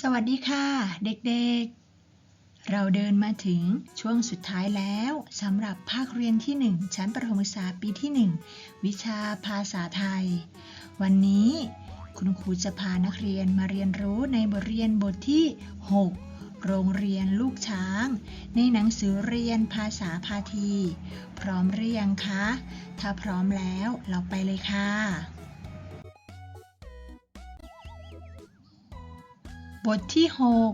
สวัสดีค่ะเด็กๆ เราเดินมาถึงช่วงสุดท้ายแล้วสำหรับภาคเรียนที่ 1 ชั้นประถมศึกษาปีที่ 1 วิชาภาษาไทย วันนี้คุณครูจะพานักเรียนมาเรียนรู้ในบทเรียนบทที่ 6 โรงเรียนลูกช้าง ในหนังสือเรียนภาษาพาที พร้อมหรือยังคะ ถ้าพร้อมแล้วเราไปเลยค่ะ บทที่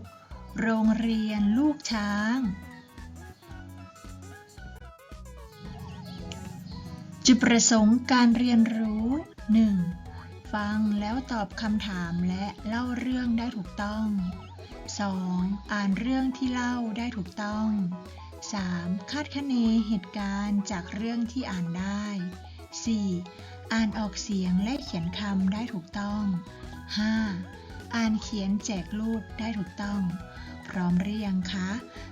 6 โรงเรียนลูกช้าง จุดประสงค์การเรียนรู้ 1. ฟังแล้วตอบคำถามและเล่าเรื่องได้ถูกต้อง 2. อ่านเรื่องที่เล่าได้ถูกต้อง 3. คาดคะเนเหตุการณ์จากเรื่องที่อ่านได้ 4. อ่านออกเสียงและเขียนคำได้ถูกต้อง 5. อ่านเขียนแจกรูปได้ถูกต้อง พร้อมหรือยังคะ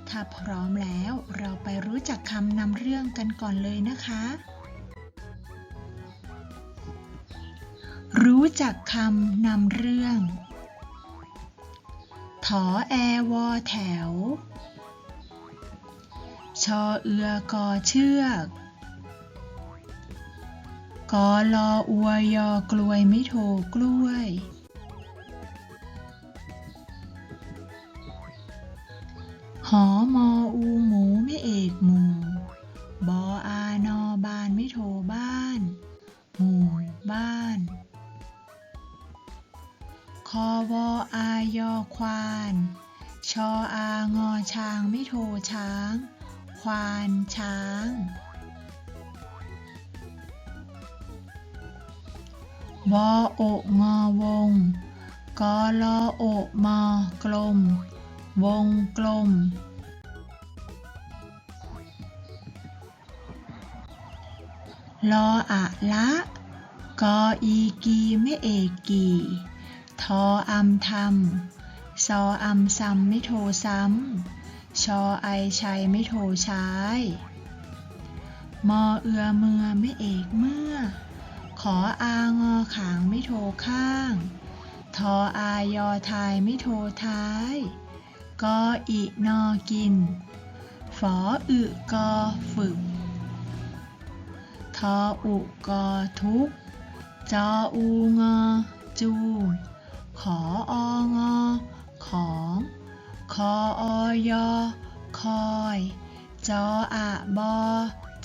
ถ้าพร้อมแล้วเราไปรู้จักคำนำเรื่องกันก่อนเลยนะคะ รู้จักคำนำเรื่องถอแอวอแถว ชอเอือกอเชือกกอลออวยอกลวยไม่โทกล้วย หอมออูหมูไม่เอกหมู่บออานอบานไม่โทบ้าน หมู่บ้านคอวออายอควาน ชออางอช้างไม่โทช้าง ควานช้างวอโองอวงกอลอโอมอกลม วงกลม ลออะละ กออีกีไม่เอกกี ทออัมทำซออัมซัมไม่โทซ้ำ ชอไอชัยไม่โทใช้มอเอือเมือไม่เอกเมื่อ ขออางอขางไม่โทข้าง ทออายอทายไม่โทท้าย กออินอกิน ฝออึกอฝึก ทออุกอทุก จออูงอจูงขอองอของ คออยอคอย จออะบอ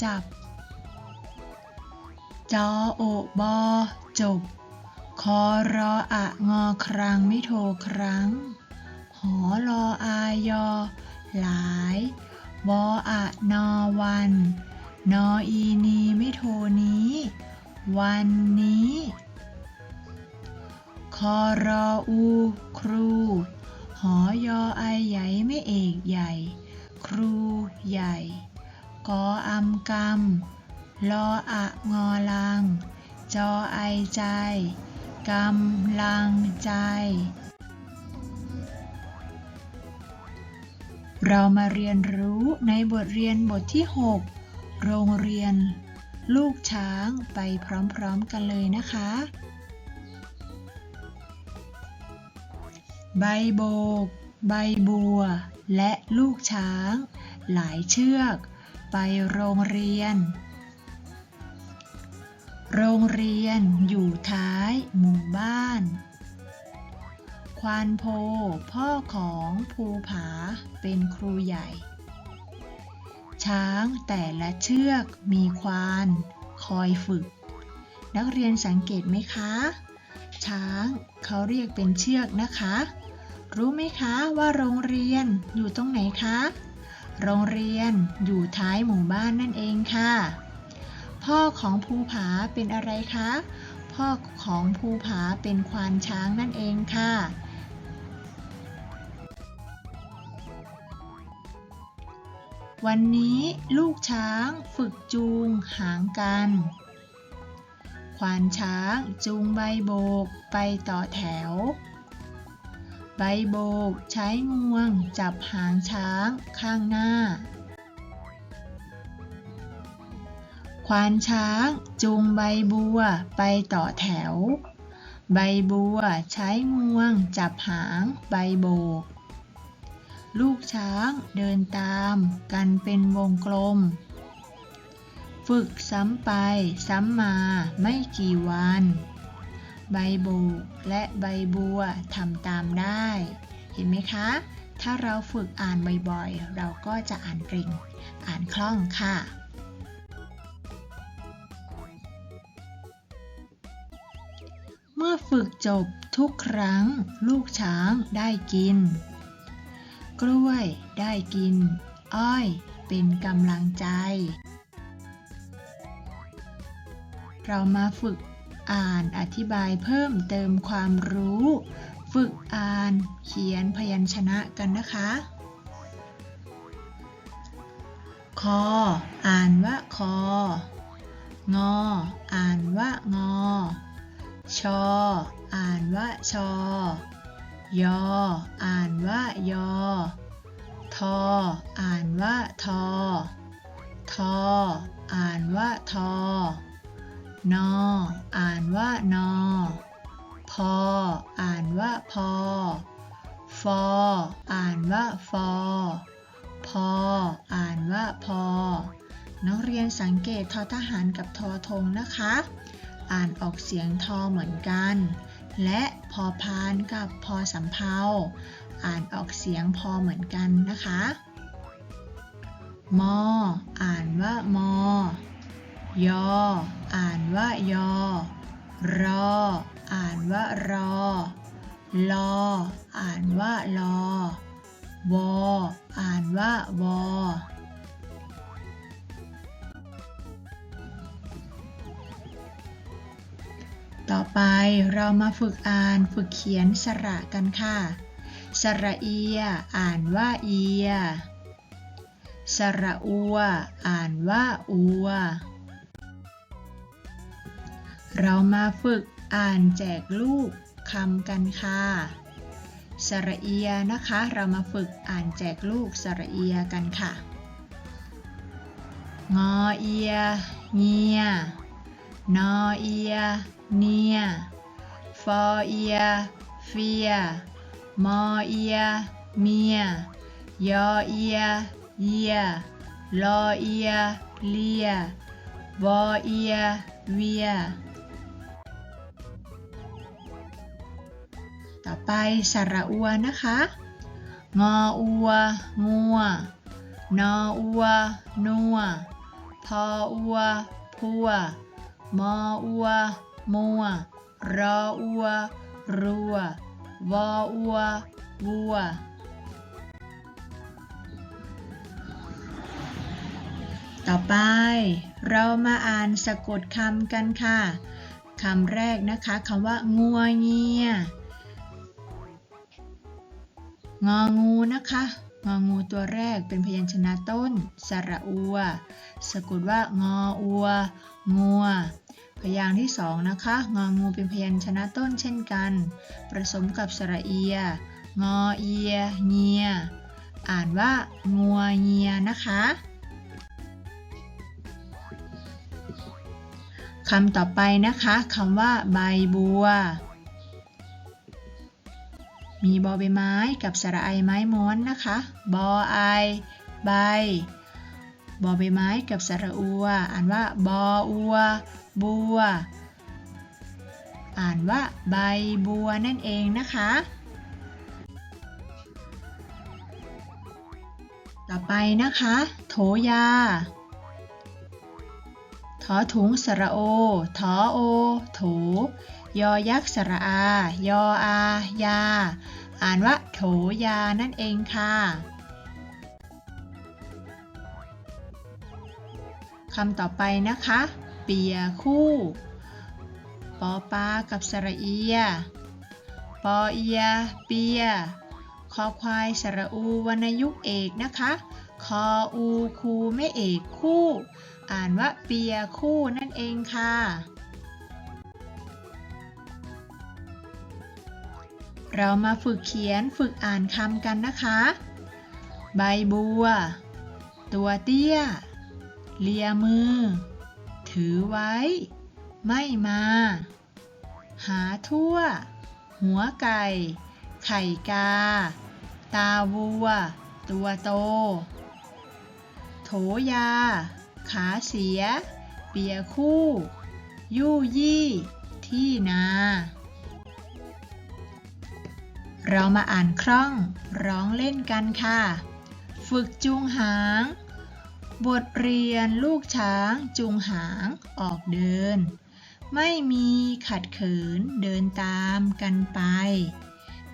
จับ จอโอบอจบ คอรออะงอครังไม่โทครั้ง อรออายอ หลาย วออะนอวัน นออีนีไม่โทนี้ วันนี้ คอรออูครู หอยอไอใหญ่ไม่เอกใหญ่ ครูใหญ่ กออัมกำลออะงอลัง จอไอใจกำลังใจ เรามาเรียนรู้ในบทเรียนบทที่ 6 โรงเรียน ลูกช้างไปพร้อมๆกันเลยนะคะ ใบโบก ใบบัว และลูกช้าง หลายเชือก ไปโรงเรียน โรงเรียนอยู่ท้ายหมู่บ้าน ควานโพ พ่อของภูผาเป็นครูใหญ่ ช้างแต่ละเชือกมีควาน คอยฝึก นักเรียนสังเกตไหมคะ ช้างเขาเรียกเป็นเชือกนะคะ รู้ไหมคะว่าโรงเรียนอยู่ตรงไหนคะ โรงเรียนอยู่ท้ายหมู่บ้านนั่นเองค่ะ พ่อของภูผาเป็นอะไรคะพ่อของภูผาเป็นควานช้างนั่นเองค่ะ วันนี้ลูกช้างฝึกจูงหางกัน ควานช้างจูงใบโบกไปต่อแถว ใบโบกใช้งวงจับหางช้างข้างหน้า ควานช้างจูงใบบัวไปต่อแถว ใบบัวใช้งวงจับหางใบโบก ลูกช้างเดินตามกันเป็นวงกลม ฝึกซ้ำไปซ้ำมาไม่กี่วัน ใบโบกและใบบัวทำตามได้ เห็นไหมคะ ถ้าเราฝึกอ่านบ่อยๆ เราก็จะอ่านเก่ง อ่านคล่องค่ะเมื่อฝึกจบทุกครั้ง ลูกช้างได้กิน กล้วยได้กิน อ้อยเป็นกำลังใจ เรามาฝึกอ่านอธิบายเพิ่มเติมความรู้ ฝึกอ่านเขียนพยัญชนะกันนะคะคออ่านว่าคอ งอ อ่านว่างอ ชอ อ่านว่าชอ ยอ อ่านว่ายอ ทอ อ่านว่าทอ ทอ อ่านว่าทอ นอ อ่านว่านอ พอ อ่านว่าพอ ฟอ อ่านว่าฟอ พอ อ่านว่าพอ นักเรียนสังเกตทอทหารกับทอทงนะคะ อ่านออกเสียงทอเหมือนกัน และพอพานกับพอสำเพาอ่านออกเสียงพอเหมือนกันนะคะ มอ อ่านว่ามอ ยอ อ่านว่ายอ รอ อ่านว่ารอ ลอ อ่านว่าลอวอ อ่านว่าวอ ต่อไปเรามาฝึกอ่านฝึกเขียนสระกันค่ะ สระเอีย อ่านว่าเอีย สระอัว อ่านว่าอัว เรามาฝึกอ่านแจกลูกคำกันค่ะ สระเอียนะคะ เรามาฝึกอ่านแจกลูกสระเอียกันค่ะ งอเอีย เงีย นอเอีย เนียฟอเอียเฟียมอเอียเมียยอเอียเยียลอเอียเลียวอเอียเวียต่อไปสระอัวนะคะ งออัว งัว นออัว นัว พออัว พัว มออัว มัว รออัว รัว วออัว วัวต่อไป เรามาอ่านสะกดคำกันค่ะคำแรกนะคะคำว่า งัวเงียงองูนะคะงองูตัวแรกเป็นพยัญชนะต้น สระอัว สะกดว่างออัว งัว พยางค์ที่สองนะคะงองูเป็นพยัญชนะต้นเช่นกัน ผสมกับสระเอีย งอเอีย เงีย อ่านว่า งัวเงียนะคะคำต่อไปนะคะคำว่า ใบบัว มีบอใบไม้กับสระไอไม้ม้วนนะคะ บอไอ ใบ บอใบไม้กับสระอัว อ่านว่าบออัว บัว อ่านว่าใบบัวนั่นเองนะคะ ต่อไปนะคะ โถยาทอถุงสระโอทอโอ โถ ยอยักษ์สระอา ยออา ยา อ่านว่าโถยานั่นเองค่ะ คำต่อไปนะคะ เปียคู่ ปอปากับสระเอีย ปอเอีย เปีย คอควายสระอูวรรณยุกเอกนะคะ คออูคูไม่เอกคู่ อ่านว่าเปียคู่นั่นเองค่ะเรามาฝึกเขียนฝึกอ่านคำกันนะคะ ใบบัว ตัวเตี้ย เลียมือ ถือไว้ ไม่มา หาทั่ว หัวไก่ ไข่กา ตาวัว ตัวโต โถยา ขาเสีย เปียคู่ ยู่ยี่ ที่นา เรามาอ่านคล่องร้องเล่นกันค่ะ ฝึกจูงหาง บทเรียนลูกช้างจูงหางออกเดิน ไม่มีขัดเขินเดินตามกันไป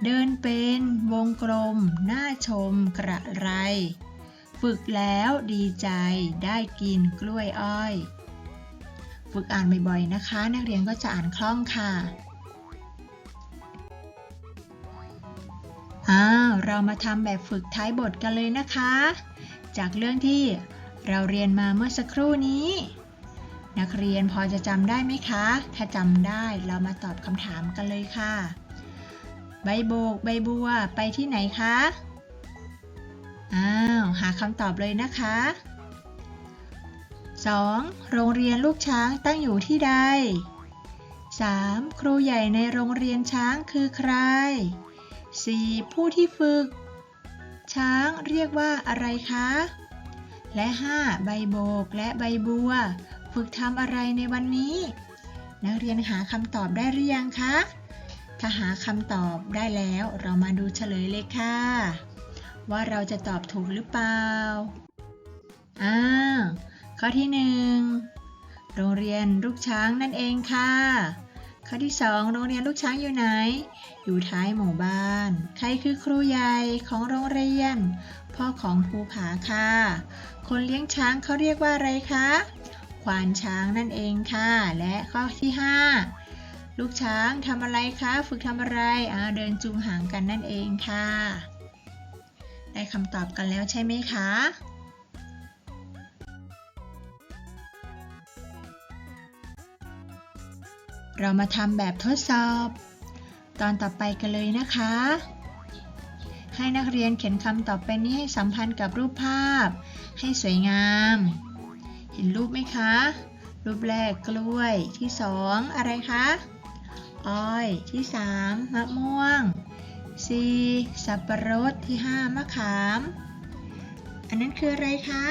เดินเป็นวงกลมน่าชมกระไร ฝึกแล้วดีใจได้กินกล้วยอ้อย ฝึกอ่านบ่อยๆนะคะ นักเรียนก็จะอ่านคล่องค่ะอ้าวเรามาทำแบบฝึกท้ายบทกันเลยนะคะ จากเรื่องที่ เราเรียนมาเมื่อสักครู่นี้ นักเรียนพอจะจำได้ไหมคะ ถ้าจำได้เรามาตอบคำถามกันเลยค่ะ ใบโบก ใบบัว ไปที่ไหนคะ อ้าว หาคำตอบเลยนะคะ 2. โรงเรียนลูกช้างตั้งอยู่ที่ใด 3. ครูใหญ่ในโรงเรียนช้างคือใคร 4. ผู้ที่ฝึก ช้างเรียกว่าอะไรคะ และ 5. ใบโบกและใบบัว ฝึกทำอะไรในวันนี้ นักเรียนหาคำตอบได้หรือยังคะ ถ้าหาคำตอบได้แล้วเรามาดูเฉลยเลยค่ะ ว่าเราจะตอบถูกหรือเปล่า อ้าวข้อที่หนึ่งโรงเรียนลูกช้างนั่นเองค่ะ ข้อที่สองโรงเรียนลูกช้างอยู่ไหน อยู่ท้ายหมู่บ้าน ใครคือครูใหญ่ของโรงเรียน พ่อของภูผาค่ะ คนเลี้ยงช้างเขาเรียกว่าอะไรคะ ควานช้างนั่นเองค่ะ และข้อที่ห้าลูกช้างทำอะไรคะ ฝึกทำอะไรอ่าเดินจูงหางกันนั่นเองค่ะ ได้คำตอบกันแล้วใช่ไหมคะเรามาทำแบบทดสอบ ตอนต่อไปกันเลยนะคะ ให้นักเรียนเขียนคำตอบไปนี้ให้สัมพันธ์กับรูปภาพ ให้สวยงาม เห็นรูปไหมคะ รูปแรกกล้วยที่สองอะไรคะอ้อยที่สามมะม่วง 4. สับปะรดที่5มะขาม อันนั้นคืออะไรคะ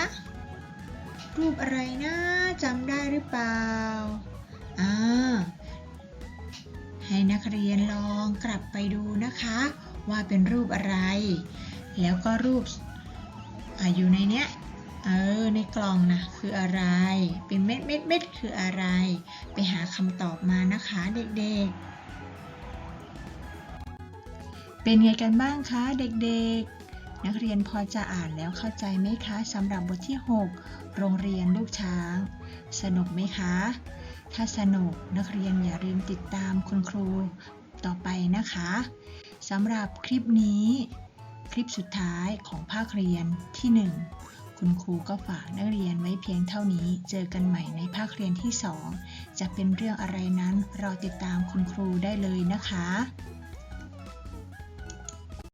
รูปอะไรนะจำได้หรือเปล่าอ่าให้นักเรียนลองกลับไปดูนะคะ ว่าเป็นรูปอะไร แล้วก็รูปออยู่ในเนี้ยเออในกล่องนะคืออะไร เป็นเม็ดเม็ดเม็ดคืออะไร ไปหาคำตอบมานะคะเด็กๆ เป็นไงกันบ้างคะเด็กๆ นักเรียนพอจะอ่านแล้วเข้าใจไหมคะสำหรับบทที่ 6 โรงเรียนลูกช้าง สนุกไหมคะ ถ้าสนุกนักเรียนอย่าลืมติดตามคุณครูต่อไปนะคะ สำหรับคลิปนี้ คลิปสุดท้ายของภาคเรียนที่ 1 คุณครูก็ฝากนักเรียนไว้เพียงเท่านี้ เจอกันใหม่ในภาคเรียนที่ 2 จะเป็นเรื่องอะไรนั้นรอติดตามคุณครูได้เลยนะคะ